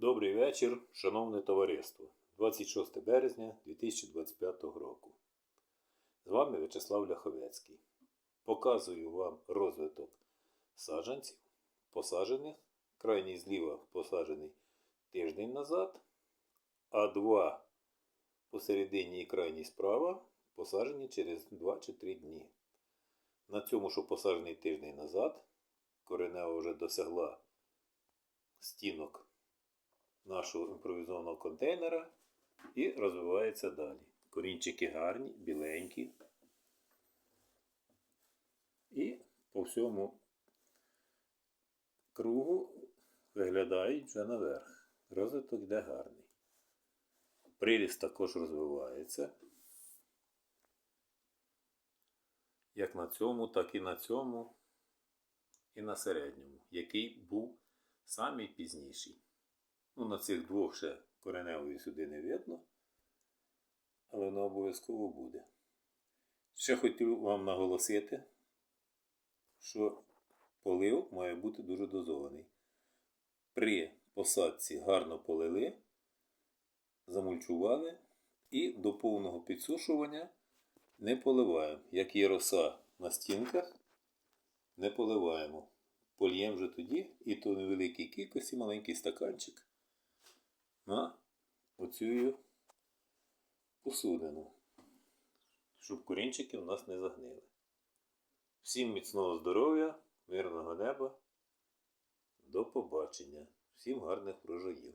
Добрий вечір, шановне товариство. 26 березня 2025 року. З вами В'ячеслав Ляховецький. Показую вам розвиток саджанців, посаджених. Крайній зліва посаджений тиждень назад, а два посередині і крайній справа посаджені через 2 чи 3 дні. На цьому, що посаджений тиждень назад, коренева вже досягла стінок нашого імпровізованого контейнера і розвивається далі. Корінчики гарні, біленькі. І по всьому кругу виглядають вже наверх. Розвиток йде гарний. Приріст також розвивається. Як на цьому, так і на цьому, і на середньому, який був самий пізніший. Ну, на цих двох ще кореневої сюди не видно, але воно обов'язково буде. Ще хотів вам наголосити, що полив має бути дуже дозований. При посадці гарно полили, замульчували і до повного підсушування не поливаємо. Як є роса на стінках, не поливаємо. Польємо вже тоді, і то невеликій кількості маленький стаканчик на оцю посудину, щоб корінчики в нас не загнили. Всім міцного здоров'я, мирного неба. До побачення. Всім гарних врожаїв.